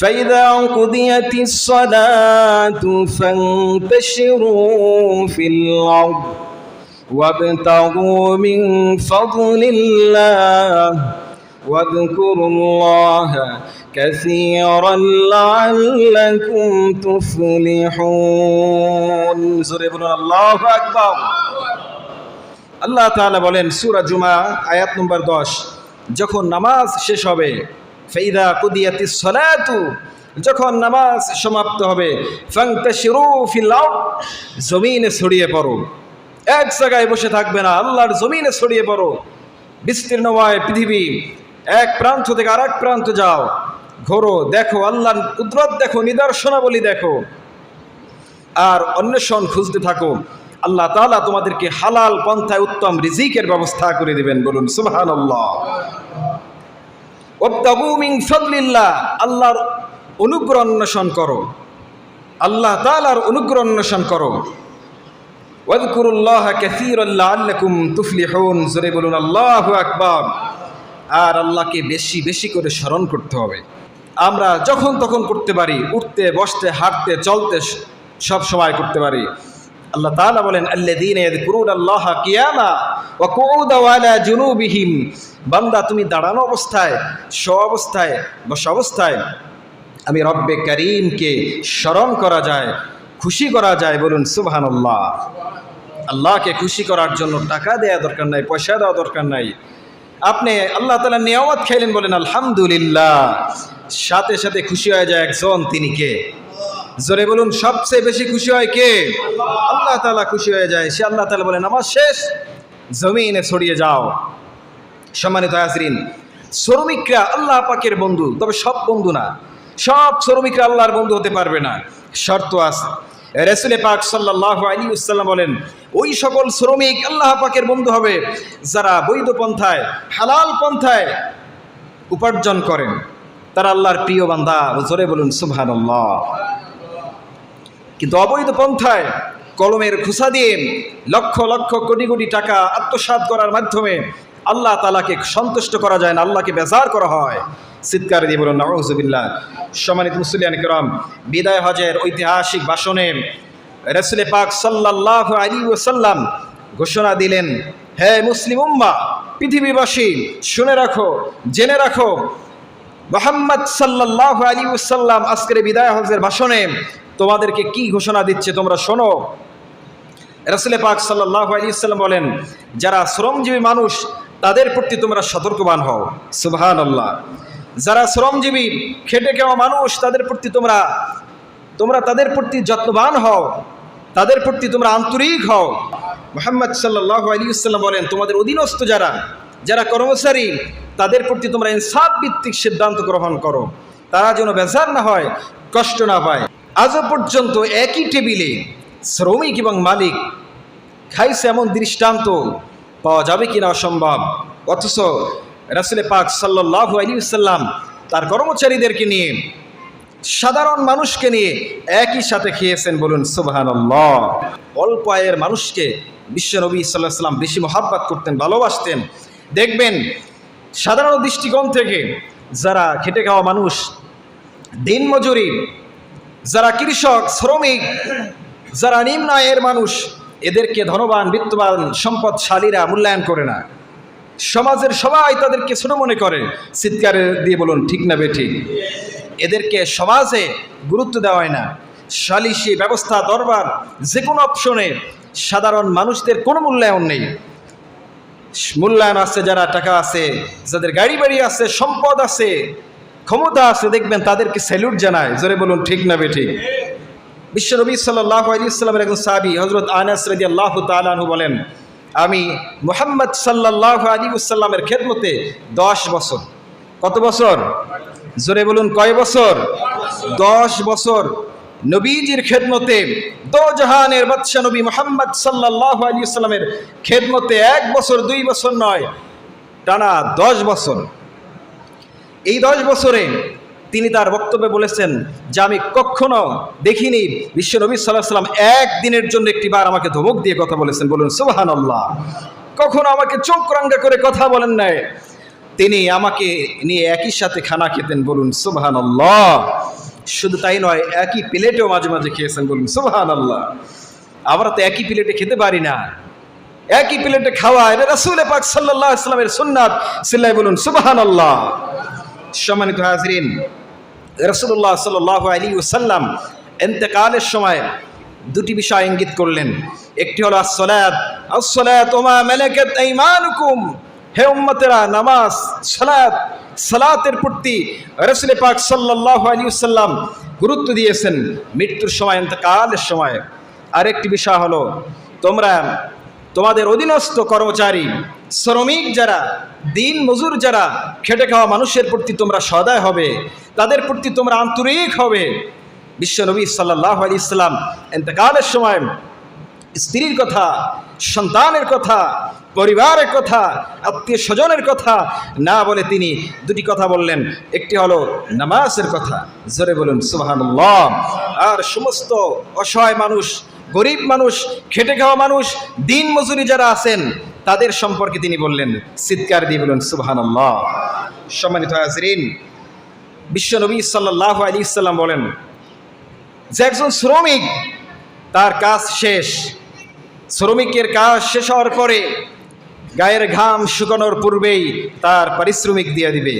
فإذا قضيت الصلاة فانتشروا في الأرض وابتغوا من فضل الله واذكروا الله كثيرا لعلكم تفلحون زوري بلون الله أكبر আল্লাহ তাআলা বলেন সূরা জুমা আয়াত নম্বর 10 যখন নামাজ শেষ হবে ফাইদা কুদিয়াতিস সালাতু, যখন নামাজ সমাপ্ত হবে জমিনে ছড়িয়ে পড়ো। এক জায়গায় বসে থাকবে না, আল্লাহর জমিনে ছড়িয়ে পড়ো। বিস্তীর্ণময় পৃথিবী, এক প্রান্ত থেকে আরেক প্রান্ত যাও। ঘোরো, দেখো, আল্লাহর কুদরত দেখো, নিদর্শনাবলী দেখো। আর অন্বেষণ খুঁজতে থাকো। আল্লাহ তাআলা তোমাদেরকে হালাল পন্থায় উত্তম রিজিকের ব্যবস্থা করে দিবেন, বলুন সুবহান আল্লাহ আল্লাহর অনুগ্রহ অন্বেষণ করো। আল্লাহ তাআলার অনুগ্রহ অন্বেষণ করো। জোরে বলুন, আল্লাহু আর আল্লাহকে বেশি বেশি করে স্মরণ করতে হবে। আমরা যখন তখন করতে পারি, উঠতে, বসতে, হাঁটতে, চলতে, সব সময় করতে পারি। আল্লাহ তাআলা বলেন, আল্লাযীনা ইয়াযকুরুনা আল্লাহ কিয়ামা আলা জুনুবিহিম। বান্দা, তুমি দাঁড়ানো অবস্থায় স্ব অবস্থায়, বসা অবস্থায়। আমি রব্বে করিমকে স্মরণ করা যায়, খুশি করা যায়, বলুন, সুবহানাল্লাহ। আল্লাহকে খুশি করার জন্য টাকা দেওয়া দরকার নাই, পয়সা দেওয়া দরকার নাই। আপনি আল্লাহ তালা নিয়ামত খাইলেন বলেন, আলহামদুলিল্লাহ। সাথে সাথে খুশি হয়ে যায় একজন, তিনি কে? জোরে বলুন, সবচেয়ে বেশি খুশি হয় কে? আল্লাহ তালা খুশি হয়ে যায়, সে আল্লাহ তালা বলেন আমার শেষ, জমিনে ছড়িয়ে যাও। সম্মানিত হাজরিন, শ্রমিকরা আল্লাহ পাকের বন্ধু, তবে সব বন্ধু না। সব শ্রমিকরা আল্লাহর বন্ধু হতে পারবে না। শর্ত আছে। রেসুলে পাক সাল্লাহ আলী উসাল্লাম বলেন, ওই সকল শ্রমিক আল্লাহ পাকের বন্ধু হবে যারা বৈধ পন্থায়, হালাল পন্থায় উপার্জন করেন। তারা আল্লাহর প্রিয় বান্ধা জোরে বলুন সুবহান কিন্তু অবৈধ পন্থায় কলমের খোসা দিয়ে লক্ষ লক্ষ কোটি কোটি টাকা আত্মসাৎ করার মাধ্যমে আল্লাহ তালাকে সন্তুষ্ট করা যায় না, আল্লাহকে বেজার করা হয়। চিৎকার দিয়ে বলুন নজবিল্লা সম্মানিত মুসলিয়ান করম, বিদায় হজের ঐতিহাসিক ভাষণে রসুলে পাক সাল্লাহ আলী ওসাল্লাম ঘোষণা দিলেন, হে মুসলিম উম্মা, পৃথিবীবাসী, শুনে রাখো, জেনে রাখো, মোহাম্মদ সাল্লাহ আলী ওসাল্লাম আজকের বিদায় হজের ভাষণে তোমাদেরকে কি ঘোষণা দিচ্ছে তোমরা শোনো? রসুলে পাক সাল্লাহ আলী বলেন, যারা শ্রমজীবী মানুষ তাদের প্রতি তোমরা সতর্কবান হও। সুবহান আল্লাহ যারা শ্রমজীবী, খেটে খাওয়া মানুষ, তাদের প্রতি তোমরা তোমরা তাদের প্রতি যত্নবান হও। তাদের প্রতি তোমরা আন্তরিক হও। মোহাম্মদ সাল্লাহ আলী সাল্লাম বলেন, তোমাদের অধীনস্থ যারা যারা কর্মচারী, তাদের প্রতি তোমরা ইনসাফ ভিত্তিক সিদ্ধান্ত গ্রহণ করো। তারা যেন বেজার না হয়, কষ্ট না পায়। আজও পর্যন্ত একই টেবিলে শ্রমিক এবং মালিক খাইছে এমন দৃষ্টান্ত। পাওয়া যাবে কিনা অসম্ভব। অথচ রাসুলে পাক সাল্লাহ আলী সাল্লাম তার কর্মচারীদেরকে নিয়ে, সাধারণ মানুষকে নিয়ে একই সাথে খেয়েছেন বলুন সুবাহান অল্প আয়ের মানুষকে বিশ্বনবী সাল্লাহ সাল্লাম বেশি মহাব্বাত করতেন, ভালোবাসতেন। দেখবেন, সাধারণ দৃষ্টিকোণ থেকে যারা খেটে খাওয়া মানুষ, দিনমজুরি, যারা কৃষক, শ্রমিক, যারা নিম্ন আয়ের মানুষ এদেরকে ধনবান, বিত্তবান, সম্পদশালীরা মূল্যায়ন করে না। সমাজের সবাই তাদেরকে ছোট মনে করে। চিৎকারে দিয়ে বলুন, ঠিক না বে ঠিক? এদেরকে সমাজে গুরুত্ব দেওয়া হয় না। সালিশি ব্যবস্থা, দরবার, যে কোনো অপশনে সাধারণ মানুষদের কোনো মূল্যায়ন নেই। মূল্যায়ন আছে যারা টাকা আছে, যাদের গাড়ি বাড়ি আছে, সম্পদ আছে, ক্ষমতা আছে, দেখবেন তাদেরকে স্যালুট জানায়। জোরে বলুন, ঠিক না বে ঠিক? বিশ্বনবী সাল্লাহ আলী ইসলামের একজন সাবি হজরত আনাস রদি আল্লাহ তালু বলেন, আমি মোহাম্মদ সাল্লাহ আলী সাল্লামের খেদমতে দশ বছর। কত বছর? জোরে বলুন, কয় বছর? দশ বছর। নবীজির খেদমতে দো জাহানের বাদশাহ নবী মোহাম্মদ সাল্লাহ আলী সাল্লামের খেদমতে এক বছর, দুই বছর নয়, টানা দশ বছর। এই দশ বছরে তিনি তার বক্তব্যে বলেছেন যে আমি কখনো দেখিনি বিশ্ব নবী সাল্লাহ সাল্লাম একদিনের জন্য একটি বার আমাকে ধমক দিয়ে কথা বলেছেন। বলুন সুবাহান আল্লাহ কখনো আমাকে চোখ রাঙ্গা করে কথা বলেন নাই। তিনি আমাকে নিয়ে একই সাথে খানা খেতেন। বলুন সুবাহান আল্লাহ শুধু তাই নয়, একই প্লেটেও মাঝে মাঝে খেয়েছেন। বলুন সুবহান আল্লাহ আমরা তো একই প্লেটে খেতে পারি না। একই প্লেটে খাওয়া এটা রাসুল পাক সাল্লাহ ইসলামের সুন্নাত। সিল্লাই বলুন সুবহান আল্লাহ সম্মানিত হাজরিন রসুল্লাহ সাল আলী ওসাল্লাম এতেকালের সময় দুটি বিষয় ইঙ্গিত করলেন। একটি হলো আসলাত মেলেকেত হে উম্মতেরা, নামাজ, সালাত, সালাতের প্রতি রসুল পাক সাল্লাহ আলী সাল্লাম গুরুত্ব দিয়েছেন মৃত্যুর সময় এতেকালের সময়। আরেকটি বিষয় হলো, তোমরা তোমাদের অধীনস্থ কর্মচারী শ্রমিক যারা, দিন মজুর যারা, খেটে খাওয়া মানুষের প্রতি তোমরা সদায় হবে, তাদের প্রতি তোমরা আন্তরিক হবে। বিশ্বনবী সাল্লাহ আলি ইসলাম এতেকালের সময় স্ত্রীর কথা, সন্তানের কথা, পরিবারের কথা, আত্মীয় স্বজনের কথা না বলে তিনি দুটি কথা বললেন। একটি হলো নামাজের কথা, জোরে বলুন, সুবহানাল্লাহ। আর সমস্ত অসহায় মানুষ, গরিব মানুষ, খেটে খাওয়া মানুষ, দিন মজুরি যারা আছেন তাদের সম্পর্কে তিনি বললেন চিৎকার দিয়ে বলুন, সুবহানাল্লাহ। সম্মানিত হাজরিন বিশ্বনবী সাল্লাহ আলী ইসাল্লাম বলেন, যে একজন শ্রমিক, তার কাজ শেষ। শ্রমিকের কাজ শেষ হওয়ার পরে গায়ের ঘাম শুকানোর পূর্বেই তার পারিশ্রমিক দিয়ে দিবে।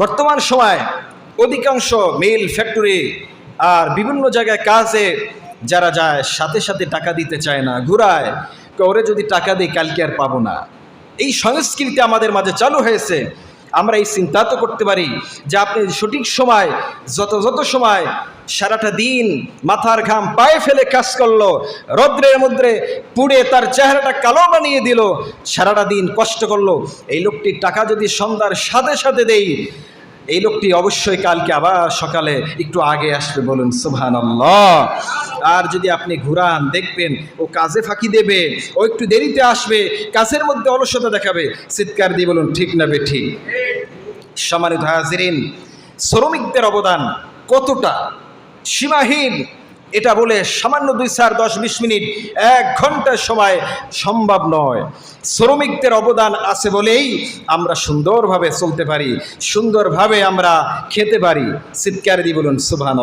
বর্তমান সময় অধিকাংশ মিল ফ্যাক্টরি আর বিভিন্ন জায়গায় কাজে যারা যায়, সাথে সাথে টাকা দিতে চায় না, ঘুরায়। ওরে যদি টাকা দিই, কালকে আর পাবো না। এই সংস্কৃতি আমাদের মাঝে চালু হয়েছে। আমরা এই চিন্তা তো করতে পারি যে আপনি সঠিক সময়, যত যত সময় সারাটা দিন মাথার ঘাম পায়ে ফেলে কাজ করল, রৌদ্রের মধ্যে পুড়ে তার চেহারাটা কালো বানিয়ে দিল, সারাটা দিন কষ্ট করল, এই লোকটির টাকা যদি সন্ধ্যার সাথে সাথে দেই এই লোকটি অবশ্যই কালকে আবার সকালে একটু আগে আসবে বলুন সুহান আর যদি আপনি ঘুরান, দেখবেন, ও কাজে ফাঁকি দেবে, ও একটু দেরিতে আসবে, কাজের মধ্যে অলসতা দেখাবে, চিৎকার দিয়ে বলুন, ঠিক না বে, ঠিক? হাজির শ্রমিকদের অবদান কতটা? সীমাহীন এটা বলে সামান্য দুই চার দশ বিশ মিনিট, এক ঘণ্টার সময় সম্ভব নয়। শ্রমিকদের অবদান আছে বলেই আমরা সুন্দরভাবে চলতে পারি, সুন্দরভাবে আমরা খেতে পারি। চিৎকার দিয়ে বলুন সুবহান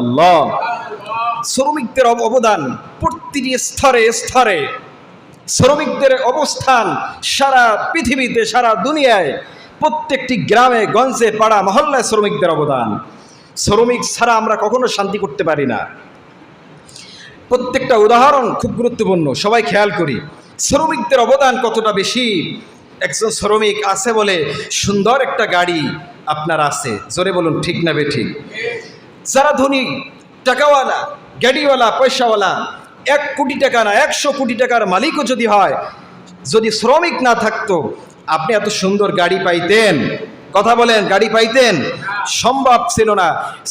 শ্রমিকদের অবদান প্রতিটি স্তরে স্তরে। শ্রমিকদের অবস্থান সারা পৃথিবীতে, সারা দুনিয়ায়, প্রত্যেকটি গ্রামে, গঞ্জে, পাড়া, মহল্লায় শ্রমিকদের অবদান। শ্রমিক ছাড়া আমরা কখনো শান্তি করতে পারি না। প্রত্যেকটা উদাহরণ খুব গুরুত্বপূর্ণ, সবাই খেয়াল করি। শ্রমিকদের অবদান কতটা বেশি? একজন শ্রমিক আছে বলে সুন্দর একটা গাড়ি আপনার আছে, জোরে বলুন ঠিক না বে ঠিক? যারা ধনী, টাকাওয়ালা, গাড়িওয়ালা, পয়সাওয়ালা, এক কোটি টাকা না, একশো কোটি টাকার মালিকও যদি হয়, যদি শ্রমিক না থাকতো, আপনি এত সুন্দর গাড়ি পাইতেন। কথা বলেন, গাড়ি পাইতেন? সম্ভব ছিল না।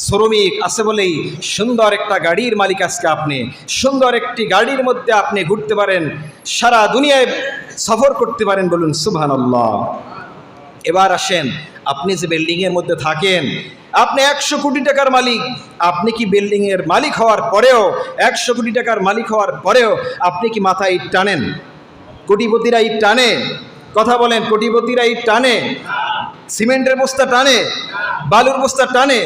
শ্রমিক আছে বলেই সুন্দর একটা গাড়ির মালিক আজকে আপনি। সুন্দর একটি গাড়ির মধ্যে আপনি ঘুরতে পারেন, সারা দুনিয়ায় সফর করতে পারেন বলুন সুবহান এবার আসেন, আপনি যে বিল্ডিংয়ের মধ্যে থাকেন, আপনি একশো কোটি টাকার মালিক, আপনি কি বিল্ডিংয়ের মালিক হওয়ার পরেও, একশো কোটি টাকার মালিক হওয়ার পরেও আপনি কি মাথায় ইট টানেন? কোটিপতিরা ইট টানে? কথা বলেন, কোটিপতিরা ইট টানে? সিমেন্টের বস্তা টানে, বালুর বস্তা টানে,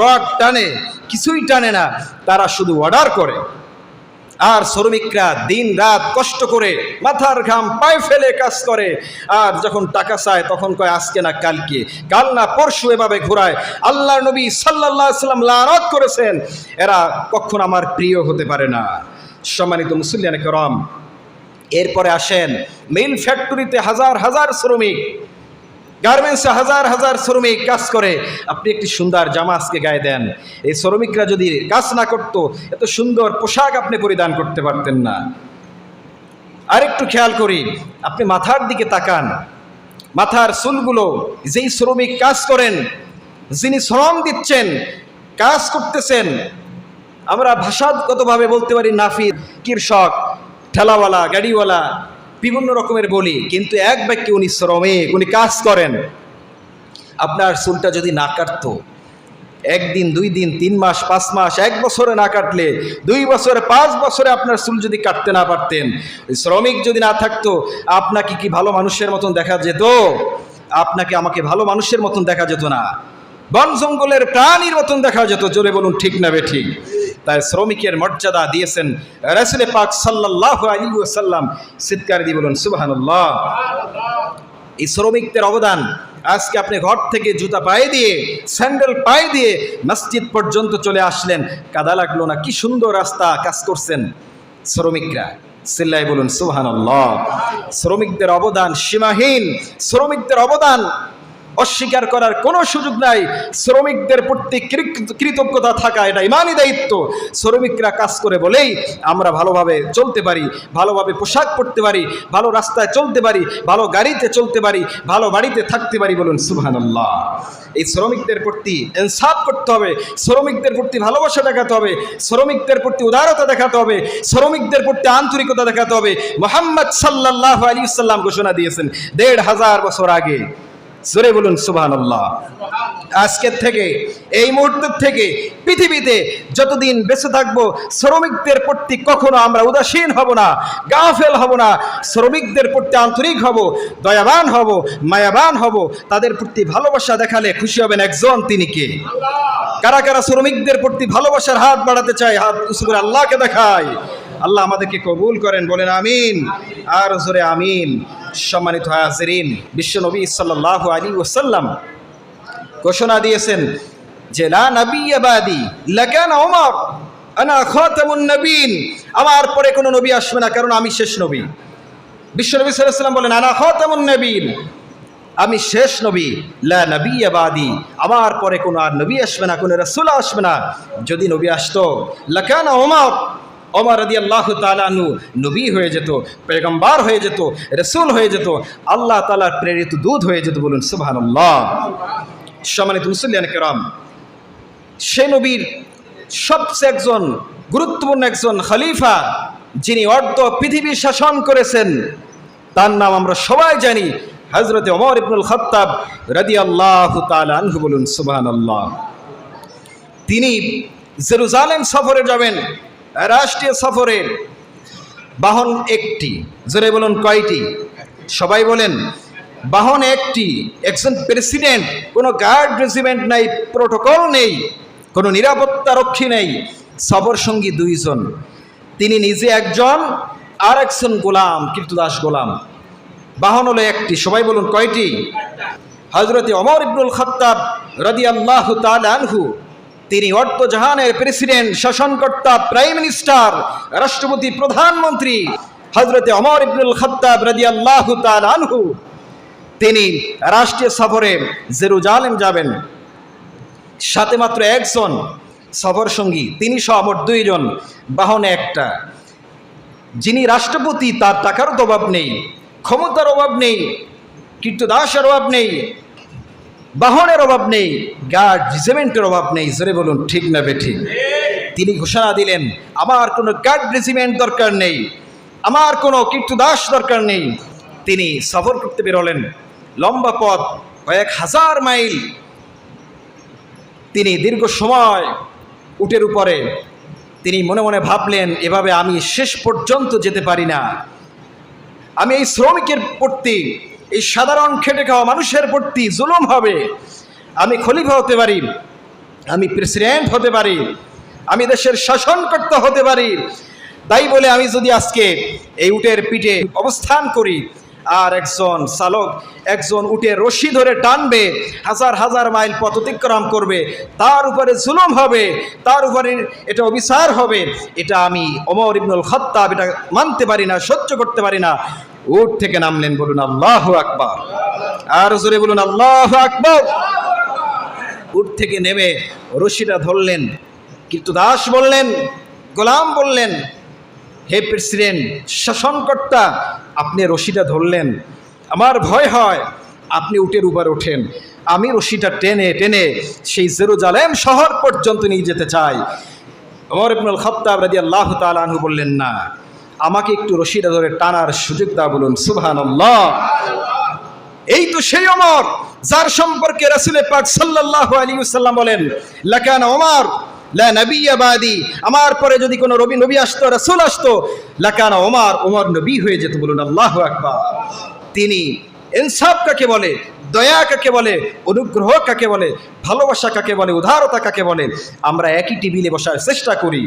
রড টানে, কিছুই টানে না, তারা শুধু অর্ডার করে। আর শ্রমিকরা দিন রাত কষ্ট করে মাথার ঘাম পায়ে ফেলে কাজ করে। আর যখন টাকা চায়, তখন কয়, আজকে না কালকে? কাল না পরশু এভাবে ঘোরায়। আল্লাহ নবী সাল্লাহ সাল্লাম লারত করেছেন। এরা কখন আমার প্রিয় হতে পারে না। সম্মানিত মুসলিয়ান করম, এরপরে আসেন, মিল ফ্যাক্টরিতে হাজার হাজার শ্রমিক। গার্মেন্টসে হাজার হাজার শ্রমিক কাজ করে, আপনি একটি সুন্দর জামা আজকে গায়ে দেন। এই শ্রমিকরা যদি কাজ না করতো, এত সুন্দর পোশাক আপনি পরিধান করতে পারতেন না। আরেকটু খেয়াল করি, আপনি মাথার দিকে তাকান। মাথার চুলগুলো, যেই শ্রমিক কাজ করেন, যিনি শ্রম দিচ্ছেন, কাজ করতেছেন, আমরা ভাষাগতভাবে বলতে পারি নাফিদ, কৃষক, ঠেলাওয়ালা, গাড়িওয়ালা বিভিন্ন রকমের বলি, কিন্তু এক ব্যক্তি উনি শ্রমিক উনি কাজ করেন। আপনার চুলটা যদি না কাটতো, একদিন, দুই দিন, তিন মাস, পাঁচ মাস, এক বছরে না কাটলে, দুই বছরে, পাঁচ বছরে আপনার চুল যদি কাটতে না পারতেন, শ্রমিক যদি না থাকতো, আপনাকে কি ভালো মানুষের মতন দেখা যেত? আপনাকে আমাকে ভালো মানুষের মতন দেখা যেত না। বন জঙ্গলের প্রাণীর মতন দেখা যেত, জোরে বলুন, ঠিক না বে ঠিক? তাই শ্রমিকের মর্যাদা দিয়েছেন রাসুলে পাক সাল্লাহ আলী সাল্লাম সিৎকার দিয়ে বলুন সুবাহান্লাহ এই শ্রমিকদের অবদান, আজকে আপনি ঘর থেকে জুতা পায়ে দিয়ে, স্যান্ডেল পায়ে দিয়ে মসজিদ পর্যন্ত চলে আসলেন। কাদা লাগল না, কি সুন্দর রাস্তা কাজ করছেন শ্রমিকরা। সিল্লাই বলুন সুহান শ্রমিকদের অবদান সীমাহীন। শ্রমিকদের অবদান অস্বীকার করার কোনো সুযোগ নাই। শ্রমিকদের প্রতি কৃতজ্ঞতা থাকা এটা ইমানই দায়িত্ব। শ্রমিকরা কাজ করে বলেই আমরা ভালোভাবে চলতে পারি, ভালোভাবে পোশাক পরতে পারি, ভালো রাস্তায় চলতে পারি, ভালো গাড়িতে চলতে পারি, ভালো বাড়িতে থাকতে পারি বলুন সুবহানাল্লাহ। এই শ্রমিকদের প্রতি ইনসাফ করতে হবে, শ্রমিকদের প্রতি ভালোবাসা দেখাতে হবে, শ্রমিকদের প্রতি উদারতা দেখাতে হবে, শ্রমিকদের প্রতি আন্তরিকতা দেখাতে হবে। মোহাম্মদ সাল্লাহ আলী সাল্লাম ঘোষণা দিয়েছেন, দেড় হাজার বছর আগে। জোরে বলুন সুবাহ আজকের থেকে, এই মুহূর্তের থেকে পৃথিবীতে যতদিন বেঁচে থাকব, শ্রমিকদের প্রতি কখনো আমরা উদাসীন হব না, গাফেল হব না। শ্রমিকদের প্রতি আন্তরিক হব, দয়াবান হব, মায়াবান হব। তাদের প্রতি ভালোবাসা দেখালে খুশি হবেন একজন তিনি কে? কারা কারা শ্রমিকদের প্রতি ভালোবাসার হাত বাড়াতে চায়, হাত আল্লাহকে দেখায়। আল্লাহ আমাদেরকে কবুল করেন, বলেন আমিন। আর জোরে আমিন। সম্মানিত হাজরিন, বিশ্ব নবী সাল্লাহ আলী ওসাল্লাম ঘোষণা দিয়েছেন যে, লা খাতামুন নবীন। আমার পরে কোনো নবী আসবে না, কারণ আমি শেষ নবী। বিশ্ব নবী ওয়াসাল্লাম বলেন, আনা খাতামুন নবীন। আমি শেষ নবী, লা নবিয়াবাদি আমার পরে কোনো আর নবী আসবে না, কোনো রাসূল আসবে না। যদি নবী আসতো, লাকান ওমর রাদি আল্লাহ তালানু নবী হয়ে যেত পেগম্বার হয়ে যেত, রসুল হয়ে যেত, আল্লাহ তালার প্রেরিত দুধ হয়ে যেত বলুন সুবহানাল্লাহ। সম্মানিত মুসল্লিয়ান কেরাম, সে নবীর সবচেয়ে একজন গুরুত্বপূর্ণ একজন খলিফা যিনি অর্ধ পৃথিবী শাসন করেছেন, তার নাম আমরা সবাই জানি হজরতে অমর ইবনুল খত্তাব রাদি আল্লাহ আনহু বলুন আল্লাহ তিনি জেরুজালেম সফরে যাবেন রাষ্ট্রীয় সফরে বাহন একটি, জোরে বলুন কয়টি? সবাই বলেন, বাহন একটি, একজন প্রেসিডেন্ট, কোনো গার্ড রেজিমেন্ট নাই, প্রোটোকল নেই, কোনো নিরাপত্তা রক্ষী নেই, সফর সঙ্গী দুইজন। তিনি নিজে একজন, আর একজন গোলাম কীর্তদাস গোলাম। বাহন হলো একটি, সবাই বলুন কয়টি? হজরত অমর ইবনুল খত্তাব রদি আল্লাহ আনহু তিনি অর্থ জাহানের প্রেসিডেন্ট শাসনকর্তা প্রাইম মিনিস্টার রাষ্ট্রপতি, প্রধানমন্ত্রী হজরতে অমর ইবনুল খত্তাব রদি আল্লাহ আনহু। তিনি রাষ্ট্রীয় সফরে জেরুজালেম যাবেন। সাথে মাত্র একজন সফর সঙ্গী, তিনি সহ দুইজন, বাহনে একটা। যিনি রাষ্ট্রপতি, তার টাকার অভাব নেই, ক্ষমতার অভাব নেই, কীর্তদাসের অভাব নেই বাহনের অভাব নেই গার্ড রেজিমেন্টের অভাব নেই, জোরে বলুন, ঠিক না বেঠিক তিনি ঘোষণা দিলেন, আমার কোনো গার্ড রেজিমেন্ট দরকার নেই, আমার কোনো কীর্তদাস দরকার নেই। তিনি সফর করতে বেরোলেন, লম্বা পথ, কয়েক হাজার মাইল। তিনি দীর্ঘ সময় উটের উপরে, তিনি মনে মনে ভাবলেন, এভাবে আমি শেষ পর্যন্ত যেতে পারি না। আমি এই শ্রমিকের প্রতি এই সাধারণ খেটে খাওয়া মানুষের প্রতি জুলুম হবে। আমি খলিফা হতে পারি, আমি প্রেসিডেন্ট হতে পারি, আমি দেশের শাসনকর্তা হতে পারি। তাই বলে আমি যদি আজকে এই উটের পিঠে অবস্থান করি, আর একজন চালক, একজন উঠে রশি ধরে টানবে, হাজার হাজার মাইল পথ অতিক্রম করবে, তার উপরে জুলুম হবে, তার উপরে এটা অবিচার হবে, এটা আমি অমর ইবনুল খত্তাব এটা মানতে পারি না, সহ্য করতে পারি না। উট থেকে নামলেন, বলুন, আল্লাহ আকবার। আর জোরে বলুন, আল্লাহ আকবর। উট থেকে নেমে রশিটা ধরলেন, কিন্তু দাস বললেন, গোলাম বললেন, হে প্রেসিডেন্ট, শাসনকর্তা, আপনি রশিটা ধরলেন। আমার ভয় হয়, আপনি উটের উপর ওঠেন। আমি রশিটা টেনে টেনে সেই জেরুজালেম শহর পর্যন্ত নিয়ে যেতে চাই। অমর ইবনুল খত্তাব রাজি আল্লাহ তালু বললেন, না। আমাকে একটু রশিটা ধরে টানার সুযোগ দা বলুন সুবহান এই তো সেই অমর, যার সম্পর্কে রাসুলে পাক সাল্লাল্লাহু আলাইহি ওয়াসাল্লাম বলেন, লাকান ওমর, লা আমার পরে যদি কোনো রবি, নবী আসতো, রাসূল আসতো নবী হয়ে যেত বলুন, আল্লাহু তিনি ইনসাফ কাকে বলে, দয়া কাকে বলে, অনুগ্রহ কাকে বলে, ভালোবাসা কাকে বলে, উদারতা কাকে বলে, আমরা একই টেবিলে বসার চেষ্টা করি।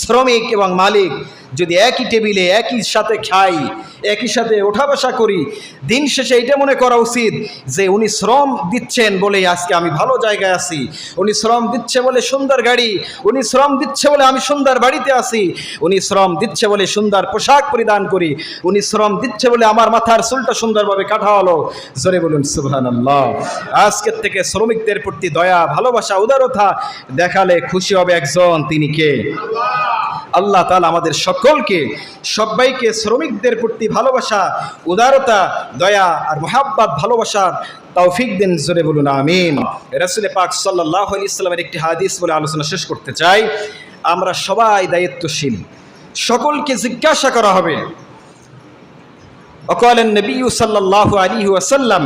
শ্রমিক এবং মালিক যদি একই টেবিলে একই সাথে খাই, একই সাথে ওঠা বসা করি, দিন শেষে এটা মনে করা উচিত যে উনি শ্রম দিচ্ছেন বলে আজকে আমি ভালো জায়গায় আছি। উনি শ্রম দিচ্ছে বলে সুন্দর গাড়ি, উনি শ্রম দিচ্ছে বলে আমি সুন্দর বাড়িতে আছি। উনি শ্রম দিচ্ছে বলে সুন্দর পোশাক পরিধান করি, উনি শ্রম দিচ্ছে বলে আমার মাথার চুলটা সুন্দরভাবে কাটা হলো জোরে বলুন আল্লাহ আজকের থেকে শ্রমিকদের প্রতি দয়া, ভালোবাসা, উদারতা দেখালে খুশি হবে একজন, তিনি কে? আল্লাহ তালা আমাদের সকলকে, সবাইকে শ্রমিকদের প্রতি ভালোবাসা, উদারতা, দয়া আর মহাব্বাত ভালোবাসার তৌফিক দিন, জোরে বলুন, আমিন। রাসুল পাক সাল্লাহ ইসলামের একটি হাদিস বলে আলোচনা শেষ করতে চাই। আমরা সবাই দায়িত্বশীল। সকলকে জিজ্ঞাসা করা হবে। অকালেন নবী সাল্লাহ আলী ওয়াসাল্লাম,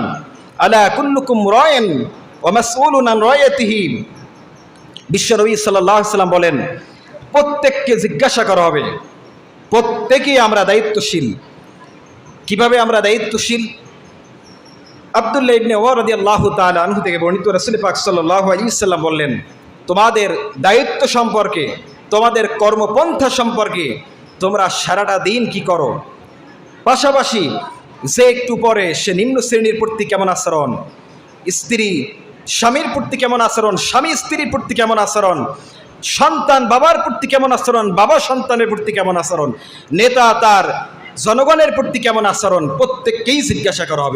আলা কুল্লুকুম রয়েন ওমাসউল রয়েতিহীন বিশ্বনবী সাল্লাহ সাল্লাম বলেন প্রত্যেককে জিজ্ঞাসা করা হবে। প্রত্যেকেই আমরা দায়িত্বশীল। কীভাবে আমরা দায়িত্বশীল? আবদুল্লাহ ইবনে ওমর রাদিয়াল্লাহু তাআলা আনহু থেকে বর্ণিত রাসূল পাক সাল্লাল্লাহু আলাইহি সাল্লাম বললেন, তোমাদের দায়িত্ব সম্পর্কে, তোমাদের কর্মপন্থা সম্পর্কে তোমরা সারাটা দিন কি করো? পাশাপাশি যে একটু পরে সে নিম্ন শ্রেণির প্রতি কেমন আচরণ? স্ত্রী, স্বামীর প্রতি কেমন আচরণ? স্বামী স্ত্রীর প্রতি কেমন আচরণ? সন্তান বাবার প্রতি কেমন আচরণ, বাবা সন্তানের প্রতি কেমন আচরণ, নেতা তার জনগণের প্রতি কেমন আচরণ, প্রত্যেককেই জিজ্ঞাসা করা হবে।